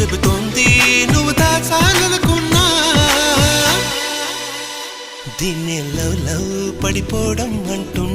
చెబుతోంది. నువ్వు దాచాలనుకున్నా. దీన్ని లవ్ లవ్ పడిపోవడం అంటూ